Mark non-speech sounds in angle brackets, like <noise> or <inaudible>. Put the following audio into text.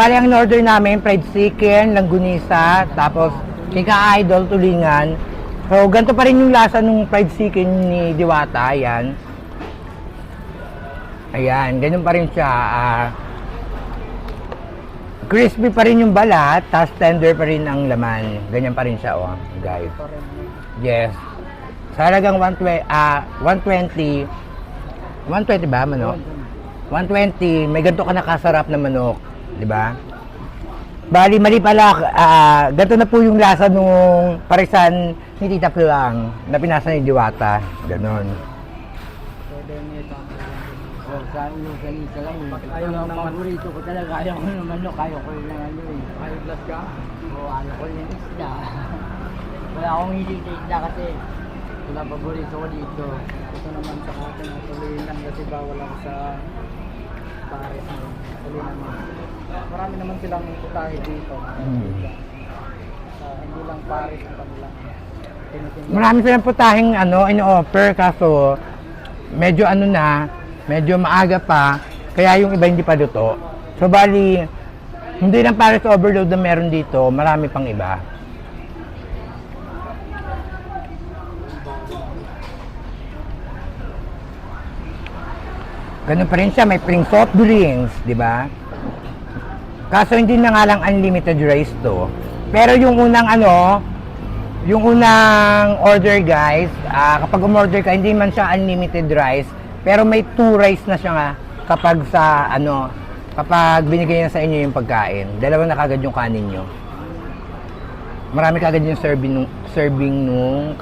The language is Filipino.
Bali, ang in-order namin, fried chicken, langgunisa, tapos kika idol, tulingan. So, ganito pa rin yung lasa ng fried chicken ni Diwata, ayan. Ayan, ganun pa rin siya. ah, crispy pa rin yung balat, tapos tender pa rin ang laman. Ganyan pa rin siya, oh, guys. Yes. Sa halagang 120, ah, 120, 120 ba, manok? 120, may ganito ka nakasarap na manok, di ba? Bali, mali pala, ah, ganito na po yung lasa nung parisan ni Tita Pilang na pinasa ni Diwata. Ganon. Sa yung ganito lang. Ayaw ng paborito ko talaga. Ayaw ko ng manok. Ayaw ko yung ano eh. Ayaw glass ka? O, ayaw ko yung isda. <laughs> Wala akong hindi sa isda kasi wala paborito ko dito. Ito naman sa atin ang tuloy lang kasi bawal ako sa pares mo. Tuloy naman. Marami naman silang putahe dito. Mm. Sa, hindi lang pares ang tinitinda. Marami silang putahing ano, in-offer kaso medyo ano na, medyo maaga pa, kaya yung iba hindi pa luto. So bali, hindi lang para sa overload na meron dito, marami pang iba. Ganun pa rin siya, may pring soft drinks, di ba? Kaso hindi na nga lang unlimited rice to. Pero yung unang ano, yung unang order guys, ah, kapag umorder ka, hindi man siya unlimited rice, pero may two rice na siya nga kapag sa ano, kapag binigay na sa inyo yung pagkain. Dalawa na kagad yung kanin nyo. Marami kagad yung serving nung, serving nung